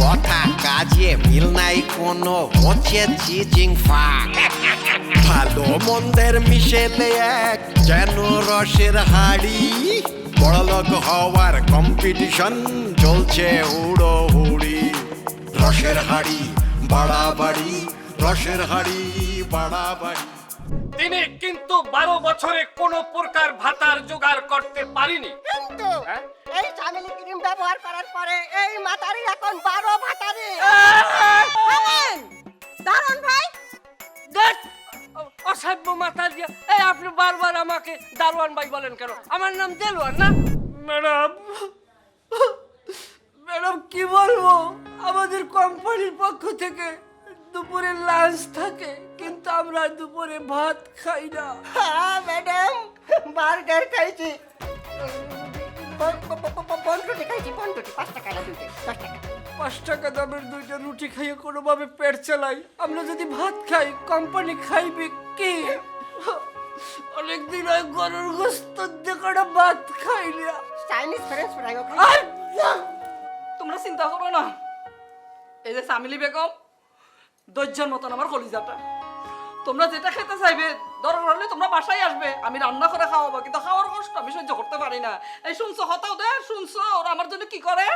কথা কাজে মিল নাই কোনো হচ্ছে চিচিং ফাক ভালো মন্দের মিশেলে এক যেন রসের হাড়ি। বড়লোক হওয়ার কম্পিটিশন চলছে হুড়ো হুড়ি রসের হাড়ি, বাড়াবাড়ি, রসের হাড়ি, বাড়াবাড়ি। তিনি কিন্তু বারো বছরে কোনো প্রকার ভাতার জোগাড় করতে পারিনি। কিন্তু হ্যাঁ? এই চামেলি ক্রিম ব্যবহার করার পরে এই মাতারি এখন বারো ভাতারি। দারুণ ভাই! দেখ, অ- অসভ্য মাথা এই আপনি বারবার আমাকে দারোয়ান ভাই বলেন কেন? আমার নাম দেলোয়ার না? ম্যাডাম ম্যাডাম কি বলব? আমাদের কোম্পানির পক্ষ থেকে দুপুরে লাঞ্চ থাকে কিন্তু আমরা দুপুরে ভাত খাই না। হ্যাঁ ম্যাডাম বার্গার খাইছি। পনেরোটি খাইছি পনেরোটি পাঁচ টাকা না দুইটা দশ টাকা। পাঁচ টাকা দামের দুইটা রুটি খাইয়ে কোনোভাবে পেট চালাই। আমরা যদি ভাত খাই কোম্পানি খাইবে কি? অনেকদিন হয় গরুর গোস্ত দিয়ে কোনো ভাত খাই না চাইনিজ ফ্রেঞ্চ ফ্রাইও খাই। তোমরা চিন্তা করো না। এই যে সামিলি বেগম দৈর্যের মতন আমার কলিজাটা। তোমরা যেটা খেতে চাইবে দরকার হলে তোমরা বাসায় আসবে। আমি রান্না করে খাওয়াবো কিন্তু খাওয়ার কষ্ট আমি সহ্য করতে পারি না। এই শুনছো হতাও দে শুনছো ওরা আমার জন্য কি করে?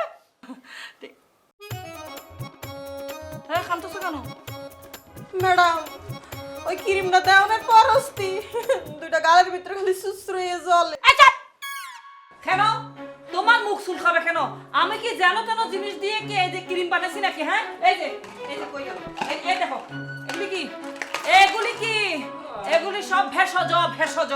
হ্যাঁ কানতেছো কেন? ম্যাডাম ওই ক্রিমটা দেয় অনেক পরস্তি। দুইটা গালের ভিতরে খালি সুসরুয়ে জলে। কেন? তোমার মুখ চুলকাবে কেন? আমি কি জানো তেন জিনিস দিয়ে কি এই যে ক্রিম বানাইছি নাকি হ্যাঁ? এই যে এই যে এই দেখো, এগুলি কি? এগুলি কি? এগুলি সব ভেষজ ভেষজ।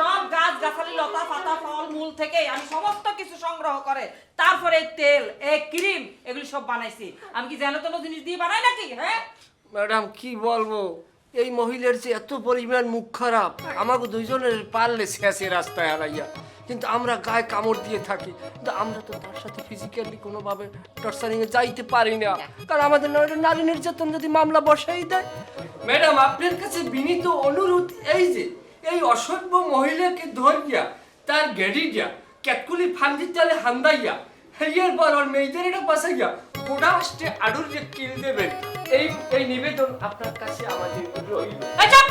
সব গাছ, গাছালি, লতা, পাতা, ফল, মূল থেকে আমি সমস্ত কিছু সংগ্রহ করে, তারপরে এই তেল, এই ক্রিম, এগুলি সব বানাইছি। আমি কি জানো তেন জিনিস দিয়ে বানাই নাকি হ্যাঁ? ম্যাডাম, কি বলব? এই মহিলার যে এত পরিমাণ মুখ খারাপ, আমাকে দুইজনের পারলে শেষে রাস্তায় হারাইয়া। কিন্তু আমরা গায়ে কামড় দিয়ে থাকি। কিন্তু আমরা তো তার সাথে ফিজিক্যালি কোনোভাবে টর্চারিং এ যাইতে পারি না। কারণ আমাদের নারী নির্যাতন যদি মামলা বসাই দেয় ম্যাডাম আপনার কাছে বিনীত অনুরোধ এই যে এই অসভ্য মহিলাকে ধরিয়া তার গেডিয়া ক্যাটকুলি ফান্দি চালে হান্দাইয়া হেয়ার পর ওর মেয়েদের এটা বাসাইয়া গোড়া আসতে আডুর যে কিল দেবেন? এই এই নিবেদন আপনার কাছে আমাদের রইল। চুপ!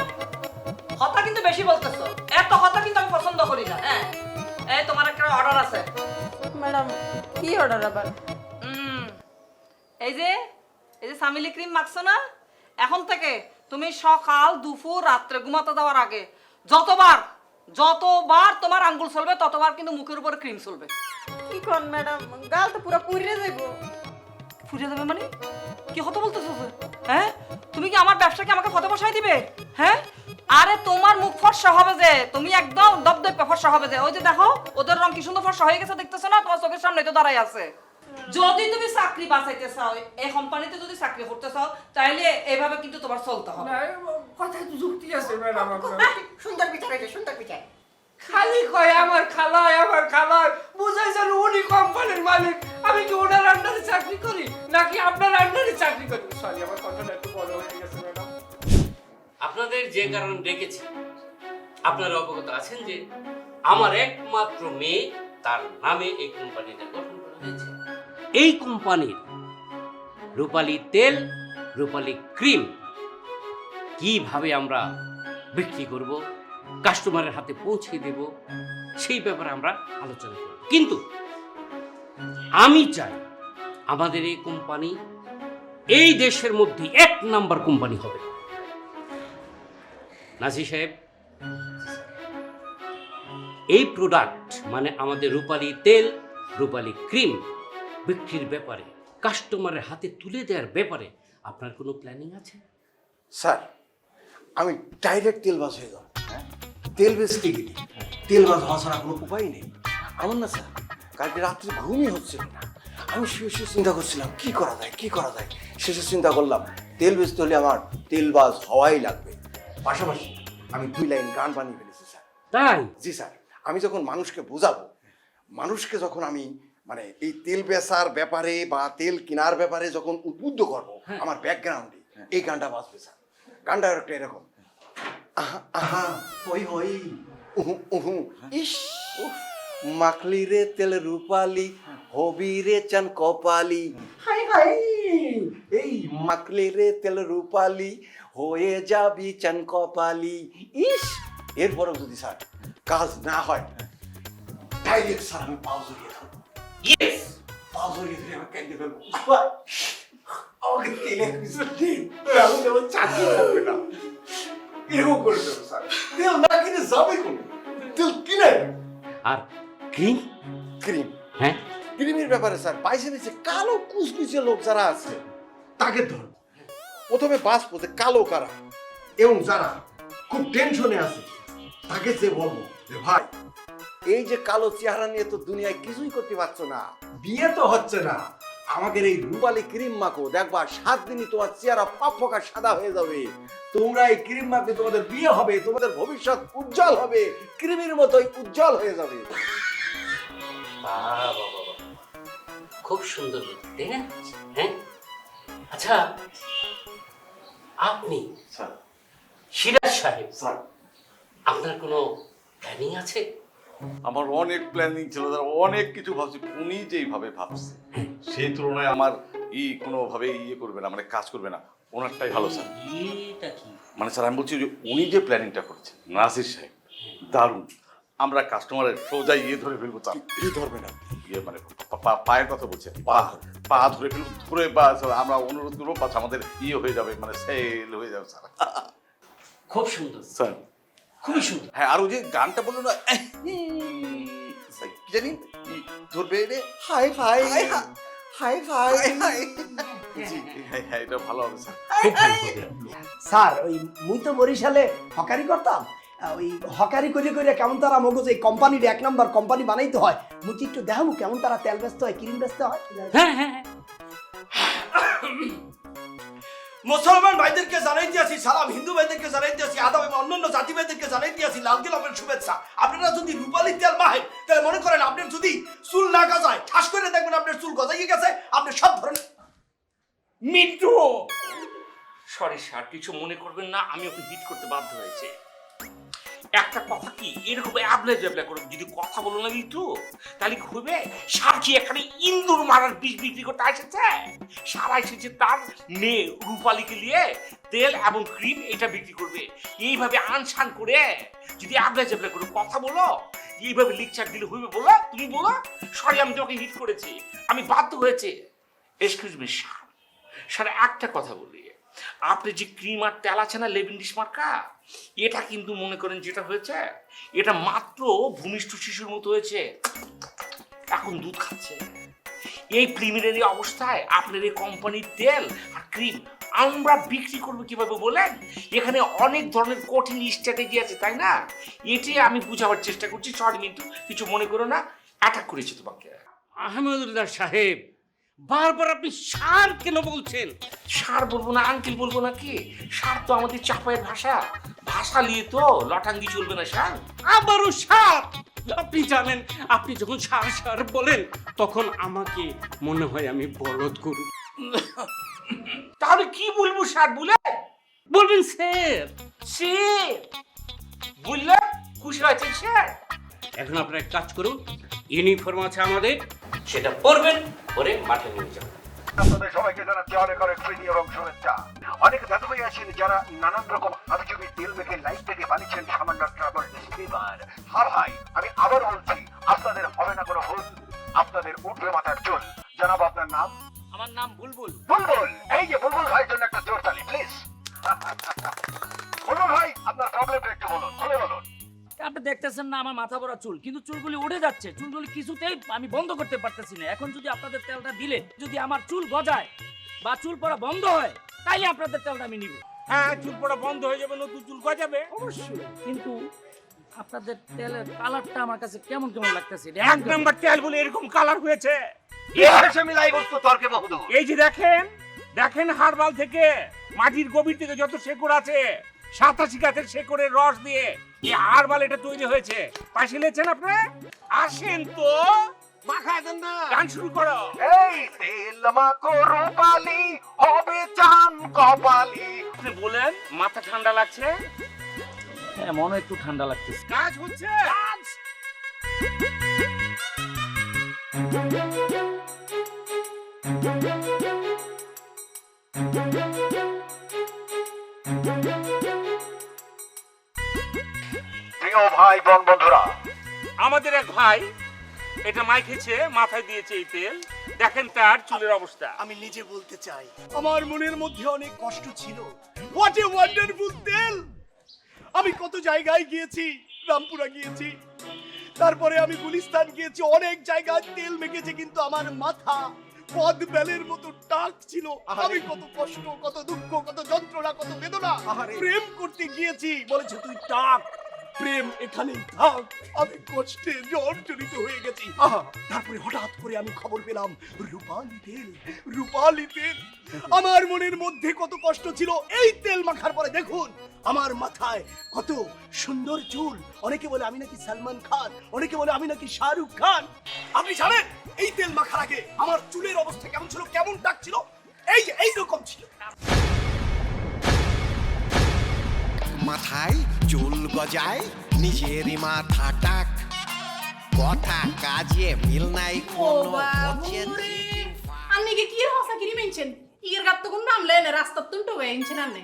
হতা কিন্তু বেশি বলতেছো। এত কি অর্ডার আবার? এই যে এই যে সামিলি ক্রিম মাখছো না? এখন থেকে তুমি সকাল দুপুর রাত্রে ঘুমাতে যাওয়ার আগে যতবার যতবার তোমার আঙ্গুল চলবে ততবার কিন্তু মুখের উপর ক্রিম চলবে কি কোন ম্যাডাম গাল তো পুরো পুড়ে যাইব। ফুরিয়ে যাবে মানে? কি হতে বলতেছো হ্যাঁ? তুমি কি আমার ব্যবসাকে আমাকে ফতে বসাই দিবে? হ্যাঁ? আরে তোমার মুখ ফর্সা হবে যে তুমি একদম দবদবে ফর্সা হবে যে। ওই যে দেখো ওদের রং কি সুন্দর ফর্সা হয়ে গেছে দেখতেছো না? তোমার চোখের সামনে তো দাঁড়াই আছে। যদি তুমি চাকরি বাঁচাইতে চাও এই কোম্পানিতে যদি চাকরি করতে চাও তাইলে এভাবে কিন্তু তোমার চলতে হবে। কথা যুক্তি আছে ম্যাডাম সুন্দর বিচার হয়েছে সুন্দর বিচার। খালি কয় আমার খালায় আমার খালায়। বুঝাই যেন উনি কোম্পানির মালিক। আমি কি ওনার আন্ডারে চাকরি করি? নাকি আপনার আন্ডারে চাকরি করি? সরি আমার কথাটা একটু বড় হয়ে আপনাদের যে কারণ ডেকেছি, আপনারা অবগত আছেন যে আমার একমাত্র মেয়ে তার নামে এই কোম্পানিটা গঠন করা হয়েছে। এই কোম্পানির রূপালি তেল, রূপালী ক্রিম কীভাবে আমরা বিক্রি করব, কাস্টমারের হাতে পৌঁছে দেব, সেই ব্যাপারে আমরা আলোচনা করব। কিন্তু আমি চাই আমাদের এই কোম্পানি এই দেশের মধ্যে এক নাম্বার কোম্পানি হবে। নাসি সাহেব, এই প্রোডাক্ট মানে আমাদের রূপালী তেল, রূপালী ক্রিম বিক্রির ব্যাপারে কাস্টমারের হাতে তুলে দেওয়ার ব্যাপারে আপনার কোনো প্ল্যানিং আছে? স্যার, আমি ডাইরেক্ট তেল তেলবাজ হয়ে যাব হ্যাঁ? তেল বেচতে গেলে তেলবাজ হওয়া ছাড়া কোনো উপায় নেই। আমার না, স্যার, কালকে রাত্রে ঘুমই হচ্ছে না। আমি শুয়ে শুয়ে চিন্তা করছিলাম, কি করা যায়, কি করা যায়? শেষে চিন্তা করলাম, তেল বেচতে হলে আমার তেল তেলবাজ হওয়াই লাগবে। পাশাপাশি আমি দুই লাইন গান বানিয়ে ফেলেছি স্যার। তাই? জি স্যার। আমি যখন মানুষকে বোঝাবো মানুষকে যখন আমি মানে এই তেল বেচার ব্যাপারে বা তেল কেনার ব্যাপারে যখন উদ্বুদ্ধ করব আমার ব্যাকগ্রাউন্ডে এই গানটা বাজবে স্যার। গানটা একটা এরকম। আহা আহা হই হই উহু উহু। ইস মাখলি রে তেল রূপালি হবি রে চান কপালি। হাই হাই এই মাখলি রে তেল রূপালি হয়ে যাবি চান কপালি। ইস এরপরেও যদি স্যার কাজ না হয় ডাইরেক্ট স্যার আমি পাও জড়িয়ে ধরবো। ইয়েস পাও জড়িয়ে ধরে আমি কেন্দ্রে ফেলব। আমাকে তেলের পিছনে আমি যেমন চাকরি থাকবে না। এরকম করে দেবো স্যার। তেল না কিনে যাবে কোন? তেল কিনে আর ক্রিম? ক্রিম। হ্যাঁ? ক্রিমের ব্যাপারে স্যার বাইসে কালো কুচকুচে লোক যারা আছে তাকে ধরবো। প্রথমে বাঁচবো যে কালো কারা। এবং যারা খুব টেনশনে আছে তাকে যে বলব যে ভাই এই যে কালো চেহারা নিয়ে তো দুনিয়ায় কিছুই করতে পারছ না। বিয়ে তো হচ্ছে না। আমাদের এই রূপালি ক্রিম মাখো দেখবা সাত দিনই তোমার চেহারা ফোকা সাদা হয়ে যাবে। তোমরা এই ক্রিম মাখলে তোমাদের বিয়ে হবে তোমাদের ভবিষ্যৎ উজ্জ্বল হবে ক্রিমের মতোই উজ্জ্বল হয়ে যাবে। বাহ, বাহ, বাহ, বাহ। খুব সুন্দর লোক, তাই না? হ্যাঁ? আচ্ছা আপনি স্যার। সিরাজ সাহেব স্যার। আপনার কোনো প্ল্যানিং আছে? আমার অনেক প্ল্যানিং ছিল অনেক কিছু ভাবছি উনি যেইভাবে ভাবছে সেই তুলনায় আমার ই কোনোভাবে ইয়ে করবে না মানে কাজ করবে না ওনারটাই ভালো স্যার। এটা কি? মানে স্যার আমি বলছি যে উনি যে প্ল্যানিংটা করেছেন নাসির সাহেব দারুণ আমরা কাস্টমারের সোজা ইয়ে ধরে ফেলব তার। ধরবে না। ইয়ে মানে পা- পা- পায়ের কথা বলছেন পা পা ধরে ফেলব ধরে বা আমরা অনুরোধ করব বাস আমাদের ইয়ে হয়ে যাবে মানে সেল হয়ে যাবে স্যার। খুব সুন্দর। স্যার। খুবই সুন্দর। হ্যাঁ আর ওই যে গানটা বলল না কি জানি? ধরবে রে hi hi hi hi hi. জি, হ্যাঁ এটা ভালো হবে স্যার। খুব ভালো হবে। স্যার ওই মুই তো বরিশালে হকারি করতাম। ওই হকারি করে করে কেমন তারা মগজ এই কোম্পানির এক নম্বর কোম্পানি বানাইতে হয়। মুই কি একটু দেখাবো কেমন তারা তেল ব্যস্ত হয় ক্রিম ব্যস্ত হয়? হ্যাঁ হ্যাঁ হ্যাঁ। মুসলমান ভাইদেরকে জানাই দিয়েছি সালাম হিন্দু ভাইদেরকে জানাই দিয়েছি আদাব এবং অন্যান্য জাতি ভাইদেরকে জানাই দিয়েছি লাল গোলাপের শুভেচ্ছা। আপনারা যদি রূপালি তেল মাহেন তাহলে মনে করেন আপনার যদি চুল না গজায় ঠাস করে দেখবেন আপনার চুল গজাইয়ে গেছে আপনি সব ধরনের মিন্টু! সরি স্যার কিছু মনে করবেন না আমি ওকে হিট করতে বাধ্য হয়েছে। একটা কথা কি? এরকম অ্যাবলে জ্যাবলে করে যদি কথা বলো না একটু তাহলে হবে কি এখানে ইন্দুর মারার বিষ বিক্রি করতে এসেছে সারা এসেছে তার মেয়ে রূপালীকে নিয়ে তেল এবং ক্রিম এটা বিক্রি করবে। এইভাবে আনসান করে যদি অ্যাবলে জ্যাবলে করে কথা বলো, এইভাবে লিকচার দিলে হইবে বলো, তুমি বলো, সরি, আমি তোমাকে হিট করেছি। আমি বাধ্য হয়েছে। এক্সকিউজ মি স্যার স্যার, একটা কথা বলি। আপনি যে ক্রিম আর তেল আছে না লেবিন্ডিস মার্কা এটা কিন্তু মনে করেন যেটা হয়েছে, এটা মাত্র ভূমিষ্ঠ শিশুর মতো হয়েছে। এখন দুধ খাচ্ছে। এই প্রিমিনারি অবস্থায় আপনার এই কোম্পানির তেল আর ক্রিম আমরা বিক্রি করব কীভাবে বলেন? এখানে অনেক ধরনের কঠিন স্ট্র্যাটেজি আছে, তাই না? এটি আমি বুঝাবার চেষ্টা করছি সরি মিন্টু, কিছু মনে করো না অ্যাটাক করেছি তোমাকে। আহমেদুল্লাহ সাহেব বারবার আপনি সার কেন বলছেন? সার বলব না আঙ্কেল বলব না কি? সার তো আমাদের চাপায়ের ভাষা। ভাষা নিয়ে তো লটাঙ্গি চলবে না সার। আবারও সার! আপনি জানেন আপনি যখন সার সার বলেন তখন আমাকে মনে হয় আমি বলদ গরু। তাহলে কি বলব সার বলে? বলবেন স্যার। সে বললে খুশি হয়েছে স্যার? এখন আপনারা এক কাজ করুন ইউনিফর্ম আছে আমাদের সেটা পরবেন পরে মাঠে নিয়ে যাবেন। আপনাদের সবাইকে জানাচ্ছি অনেক অনেক প্রীতি এবং শুভেচ্ছা। অনেক দাদু ভাই আছেন যারা নানান রকম হাবিজুবি তেল মেখে লাইফ থেকে বানিয়েছেন সামান্য ট্রাভেল এবার হ্যাঁ ভাই আমি আবার বলছি আপনাদের হবে না কোনো ভুল আপনাদের উঠবে মাথার চুল। জানাব আপনার নাম? আমার নাম বুলবুল। বুলবুল এই যে বুলবুল ভাইয়ের আপনি দেখতেছেন না আমার মাথা ভরা চুল কিন্তু চুলগুলি উড়ে যাচ্ছে চুলগুলি কিছুতেই আমি বন্ধ করতে পারতেছি না। এখন যদি আপনাদের তেলটা দিলে যদি আমার চুল গজায় বা চুল পড়া বন্ধ হয় তাইলে আপনাদের তেলটা আমি নিব। হ্যাঁ চুল পড়া বন্ধ হয়ে যাবে নতুন চুল গজাবে। অবশ্যই কিন্তু আপনাদের তেলের কালারটা আমার কাছে কেমন কেমন লাগতেছে? এক নাম্বার তেল বলে এরকম কালার হয়েছে। এই যে দেখেন দেখেন হারবাল থেকে মাটির গভীর থেকে যত শেকড় আছে সাতাশি গাছের শেকড়ের রস দিয়ে এই হারবাল এটা তৈরি হয়েছে? পাশে নিয়েছেন আপনি? আসেন তো। মাখায় দেন না। গান শুরু করো। এই তেল মাখো রূপালি হবে চান কপালি। আপনি বলেন মাথা ঠান্ডা লাগছে? হ্যাঁ মনে একটু ঠান্ডা লাগতেছে। কাজ হচ্ছে। কাজ। প্রিয় ভাই বোন বন্ধুরা। আমাদের এক ভাই এটা মাইখেছে মাথায় দিয়েছে এই তেল। দেখেন তার চুলের অবস্থা। আমি নিজে বলতে চাই আমার মনের মধ্যে অনেক কষ্ট ছিল। হোয়াট এ ওয়ান্ডারফুল তেল! আমি কত জায়গায় গিয়েছি রামপুরা গিয়েছি। তারপরে আমি গুলিস্তান গিয়েছি অনেক জায়গায় তেল মেখেছি কিন্তু আমার মাথা পদ বেলের মতো টাক ছিল। আমি কত কষ্ট কত দুঃখ কত যন্ত্রণা কত বেদনা প্রেম করতে গিয়েছি। বলেছে তুই টাক প্রেম এখানেই থাক আমি কষ্টে জর্জরিত হয়ে গেছি। আহা, তারপরে হঠাৎ করে আমি খবর পেলাম রূপালি তেল রূপালি তেল আমার মনের মধ্যে কত কষ্ট ছিল, এই তেল মাখার পরে দেখুন, আমার মাথায় কত সুন্দর চুল। অনেকে বলে আমি নাকি সালমান খান, অনেকে বলে আমি নাকি শাহরুখ খান। আপনি জানেন, এই তেল মাখার আগে আমার চুলের অবস্থা কেমন ছিল, কেমন ডাক ছিল? এই এই রকম ছিল। মাথায় গজায় নিজেরই মাথা টাক। কথা কাজে মিল নাই কোনো। আন্নিকে কি হসা কিরি মেনছেন? ইগের গাত তো কোন নাম লেনে রাস্তা তুন তো গেছেন আন্নে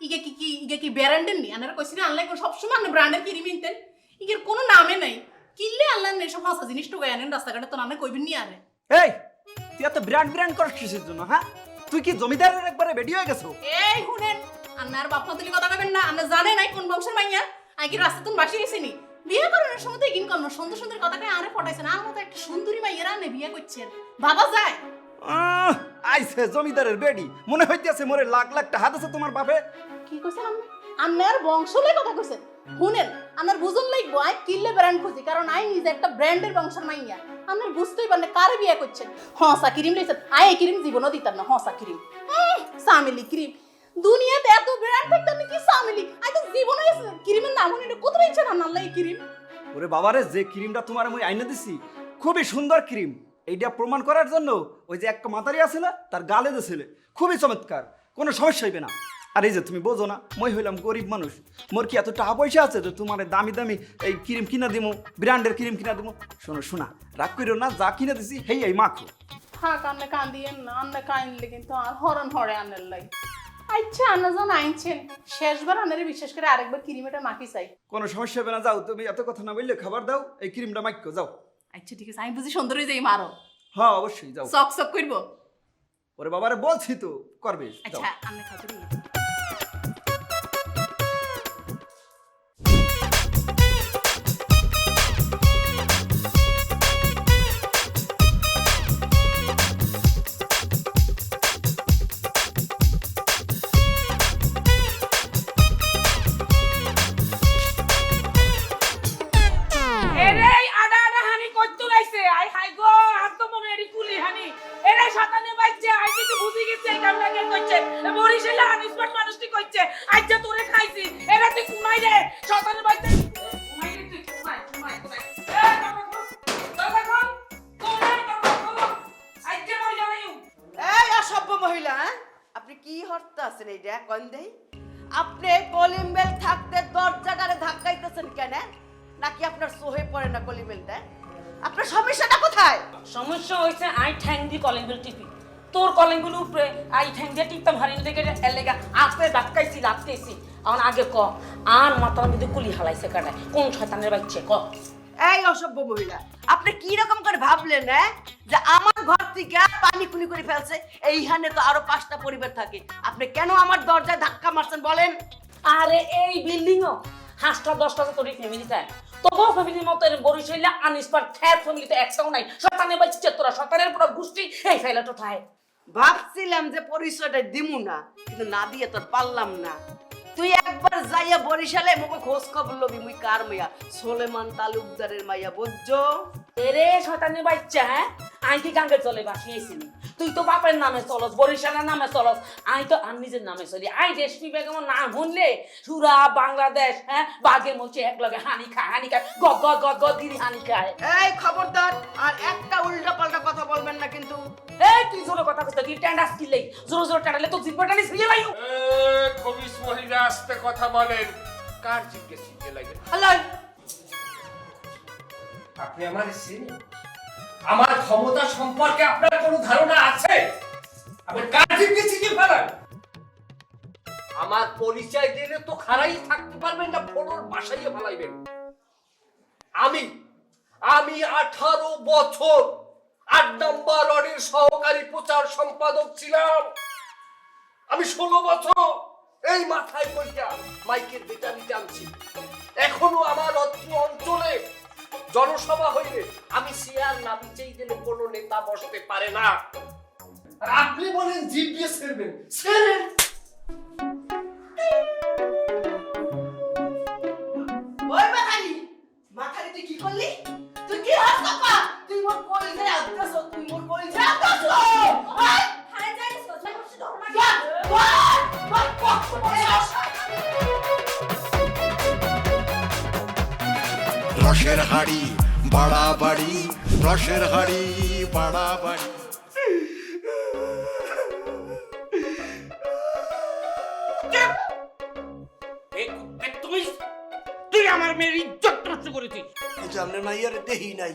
ইগে কি কি ইগে কি ব্র্যান্ডের নি? আনার কইছিনা আনলে কোন সবসময় আন্নে ব্র্যান্ডের কিরি মেনতেন। ইগের কোনো নামে নাই। কিল্লে আনলেন নে? সব হসা জিনিস তো গায়ানেন রাস্তাঘাটে তো নামে কইবেন নি আরে। এই তুই এত ব্র্যান্ড ব্র্যান্ড করিস কিসের জন্য হ্যাঁ? তুই কি জমিদারের একবারে বেডি হয়ে গেছো? এই শুনেন আন্নার বাপ তুলি কথা কইবেন না আন্না জানে নাই কোন বংশের মাইয়া। কি রাস্তা তুন বাসি গেছিনি বিয়ে করানোর সময় তো ইগিন কম সুন্দর সুন্দর কথা কই আরে পটাইছেন আর মতো একটা সুন্দরী মাইয়া আনে বিয়ে করছেন বাবা যায়। আইছে জমিদারের বেডি। মনে হইতেছে মোরে লাখ লাখ টাকা আছে তোমার বাপে। কি কইছেন আপনি আন্নার বংশলে কথা কইছেন শুনেন আন্নার বুঝন লাগবো আই কিল্লে ব্র্যান্ড খুঁজি কারণ আই নিজে একটা ব্র্যান্ডের বংশের মাইয়া। আপনার বুঝতেই পারেন কারে বিয়ে করছেন? হসা ক্রিম লইছেন। আই এই ক্রিম জীবনও দিতাম না। হসা ক্রিম। সামিলি ক্রিম। দুনিয়াতে এত ব্র্যান্ড ক্রিম? ওরে বাবারে, যে ক্রিমটা তোমার আমি আইনা দিছি, খুবই সুন্দর ক্রিম। এইটা প্রমাণ করার জন্য ওই যে একটা মাতারি আছে না, তার গালে দিছিলে খুবই চমৎকার, কোনো সমস্যা হইবে না। আর এই যে তুমি বোঝো না, মই হইলাম গরিব মানুষ। মোর কি এত টাকা পয়সা আছে যে তোমার দামি দামি এই ক্রিম কিনা দিমু, ব্র্যান্ডের ক্রিম কিনা দিমু? শোনো, শোনা, রাগ করিও না, যা কিনে দিছি, হেই, এই মাখো। থাক, আন্নে কান্দিয়েন না, আন্নে কাইনলে কিন্তু আর হরণ হরে আন্নের লাই আচ্ছা আনাজন আইনছেন শেষবার আনারে বিশেষ করে আরেকবার ক্রিমটা মাখি চাই। কোনো সমস্যা হবে না যাও তুমি এত কথা না বললে খাবার দাও এই ক্রিমটা মাখো যাও। আচ্ছা ঠিক আছে আমি বুঝি সুন্দর হয়ে যাই মারো। হ্যাঁ অবশ্যই যাও। চক চক করব? ওরে বাবারে বলছি তো করবে আচ্ছা আন্নে খাতে তোর উপরে আই ঠ্যাং দিয়ে টিপতাম হারিয়ে দেখে আমার আগে ক আর মাথার মধ্যে কুলি হালাইছে কাটায় কোন শয়তানের বাচ্চা ক? এই অসভ্য মহিলা আপনি কি রকম করে ভাবলেন হ্যাঁ? যে আমার ঘর থেকে পানি খুনি করে ফেলছে এইখানে তো আরও পাঁচটা পরিবার থাকে। আপনি কেন আমার দরজায় ধাক্কা মারছেন বলেন? আরে এই বিল্ডিং ও হাঁসটা দশটা তো ফ্যামিলি চায় তবুও ফ্যামিলির মতো এরকম বরিশাইলা আনিসপার খ্যাত ফ্যামিলিতে একটাও নাই। শতানে বাচ্চা তোরা শতানের পুরো গোষ্ঠী এই ঠায়। ভাবছিলাম যে পরিচয়টা দিমু না, কিন্তু না দিয়ে তোর পারলাম না। তুই একবার যাইয়া বরিশালে মুখে খোঁজ খবর লবি, মুই কার মাইয়া? সোলেমান তালুকদারের মাইয়া, বুঝছ? এরে শতানি বাচ্চা হ্যাঁ? আইকি গাঙ্গে চলে বাসিয়েছিলি তুই তো বাপের নামে চলস বরিশালের নামে চলস। আই তো আর নিজের নামে চলি। আই রেশমি বেগম নাম শুনলে? সুরা বাংলাদেশ হ্যাঁ? বাঘে মুছে এক লগে হানি খায় হানি খায়। গ গ গ গ দিদি হানি খায়। এই খবরদার আর একটা উল্টা পাল্টা কথা বলবেন না কিন্তু। এই তুই জোরে কথা কইতে তুই ট্যান্ডাস কিলেই জোরে জোরে টানালে তো জিব্বাটা নি ছিঁড়ে লাইও খবিস মহিলা আসতে কথা বলেন। কার জিজ্ঞেস লাগবে? হ্যালো আপনি আমার চিনেন? আমার ক্ষমতা সম্পর্কে আপনার কোনো ধারণা আছে? আপনি কার জিজ্ঞেস শিখে ফেলেন? আমার পরিচয় দিলে তো খারাই থাকতে পারবেন না ফটোর বাসাইয়ে ফেলাইবেন। আমি আমি আঠারো বছর আট নম্বর রডের সহকারী প্রচার সম্পাদক ছিলাম। আমি ষোলো বছর এই মাথায় করিয়া মাইকের বেটারি টানছি এখনও আমার অত্র অঞ্চলে জনসভা হইলে আমি চেয়ার না বিচেই দিলে কোনো নেতা বসতে পারে না। আর আপনি বলেন জিপিএস ছেড়বেন ছেড়েন রসের হাড়ি বাড়াবাড়ি রসের হাড়ি বাড়াবাড়ি। তুই তুই আমার মেয়ের ইজ্জত নষ্ট করেছিস। কিন্তু আমরা মাইয়ারে দেহি নাই।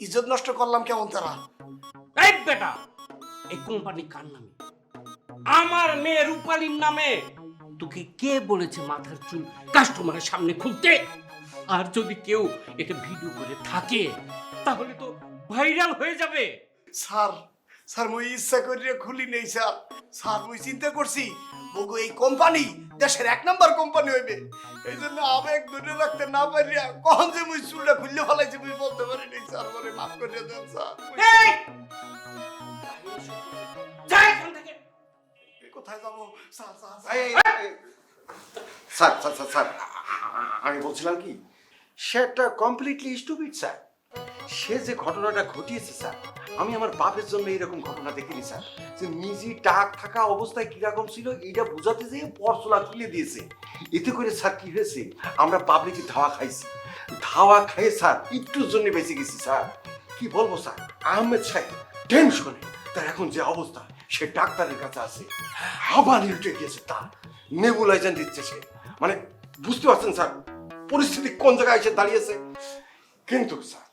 ইজ্জত নষ্ট করলাম কেমন তারা? এই বেটা এই কোম্পানি কার নামে? আমার মেয়ে রূপালীর নামে। তোকে কে বলেছে মাথার চুল কাস্টমারের সামনে খুলতে? আর যদি কেউ এটা ভিডিও করে থাকে তাহলে তো ভাইরাল হয়ে যাবে। স্যার স্যার মুই ইচ্ছা করিয়া খুলি নেই স্যার। স্যার মুই চিন্তা করছি বগু এই কোম্পানি দেশের এক নাম্বার কোম্পানি হইবে। এই জন্য আবেগ ধরে রাখতে না পারিয়া কখন যে মুই চুলটা খুললে ফেলাইছি মুই বলতে পারি নাই স্যার। মানে মাফ করিয়া দেন স্যার। কোথায় যাব? Sir sir sir. Sir sir আমি বলছিলাম কি? সে একটা কমপ্লিটলি স্টুপিড স্যার সে যে ঘটনাটা ঘটিয়েছে স্যার আমি আমার বাপের জন্য এরকম ঘটনা দেখিনি স্যার যে নিজে টাক থাকা অবস্থায় কীরকম ছিল এটা বোঝাতে যেয়ে পরশোলা খুলে দিয়েছে। এতে করে স্যার কি হয়েছে? আমরা পাবলিকে ধাওয়া খাইছি। ধাওয়া খেয়ে স্যার একটুর জন্য বেঁচে গেছি স্যার কি বলব স্যার আহমেদ সাহেব টেনশনে তার এখন যে অবস্থা, সে ডাক্তারের কাছে আছে। হাবানি উঠে গিয়েছে তার। নেবুলাইজার দিচ্ছে সে। মানে বুঝতে পারছেন স্যার পরিস্থিতি কোন জায়গায় এসে দাঁড়িয়েছে? কিন্তু স্যার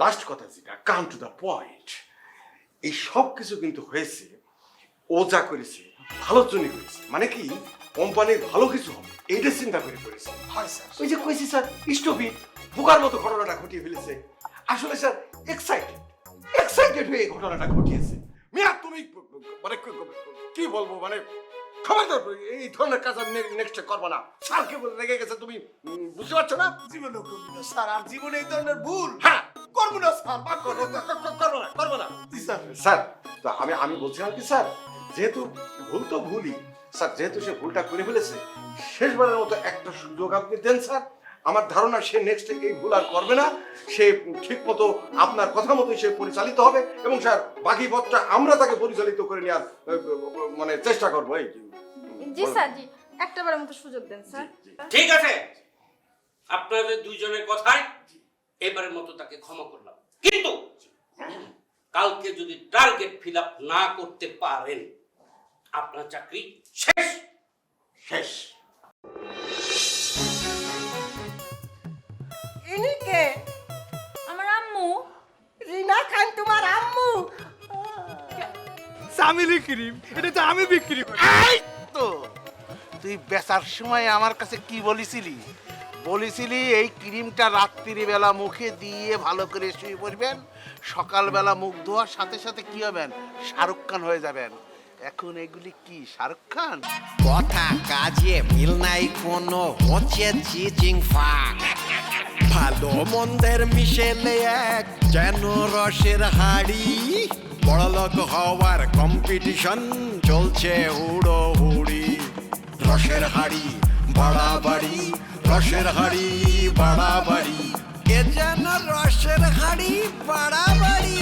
লাস্ট কথা যেটা কাম টু দ্য পয়েন্ট এই সব কিছু কিন্তু হয়েছে ও যা করেছে ভালোর জন্য করেছে। মানে কি কোম্পানির ভালো কিছু হবে এইটা চিন্তা করে করেছে। হয় স্যার। ওই যে কইছি স্যার স্টপিড বোকার মতো ঘটনাটা ঘটিয়ে ফেলেছে। আসলে স্যার এক্সাইটেড এক্সাইটেড হয়ে এই ঘটনাটা ঘটিয়েছে। মিয়া তুমি মানে কি বলব মানে খবরদার এই ধরনের কাজ আর নেক্সট করব না। স্যারকে বলে রেগে গেছে তুমি বুঝতে পারছ না? জীবনে করব না স্যার আর জীবনে এই ধরনের ভুল হ্যাঁ। করব না স্যার মাফ করব না। করব না করব না। জি স্যার। স্যার তো আমি আমি বলছিলাম কি স্যার যেহেতু ভুল তো ভুলই স্যার যেহেতু সে ভুলটা করে ফেলেছে শেষবারের মতো একটা সুযোগ আপনি দেন স্যার। আমার ধারণা সে নেক্সট এই ভুল আর করবে না। সে ঠিক মতো আপনার কথা মতো সে পরিচালিত হবে এবং স্যার বাকি পথটা আমরা তাকে পরিচালিত করে নেওয়ার মানে চেষ্টা করব। এই জি স্যার জি। একটা বারের মতো সুযোগ দেন স্যার। ঠিক আছে। আপনাদের দুইজনের কথায় এবারের মতো তাকে ক্ষমা করলাম। কিন্তু কালকে যদি টার্গেট ফিল আপ না করতে পারেন আপনার চাকরি শেষ। শেষ। ইনি কে? আমার আম্মু। রিনা খান তোমার আম্মু। চামিলি ক্রিম এটা তো আমি বিক্রি করি। এই তো তুই বেচার সময় আমার কাছে কি বলেছিলি? বলেছিলি এই ক্রিমটা রাত্রির বেলা মুখে দিয়ে ভালো করে শুয়ে পড়বেন সকালবেলা মুখ ধোয়ার সাথে সাথে কি হবেন? শাহরুখ খান হয়ে যাবেন। এখন এগুলি কি শাহরুখ খান? কথা কাজে মিল নাই কোনো হচ্ছে চিচিং ফাক। ভালো। মন্দের মিশেলে এক যেন রসের হাড়ি। বড়লোক হওয়ার কম্পিটিশন চলছে উড়ো হুড়ি রসের হাড়ি বাড়াবাড়ি, রসের হাড়ি বাড়াবাড়ি। এ যেন রসের হাড়ি বাড়াবাড়ি?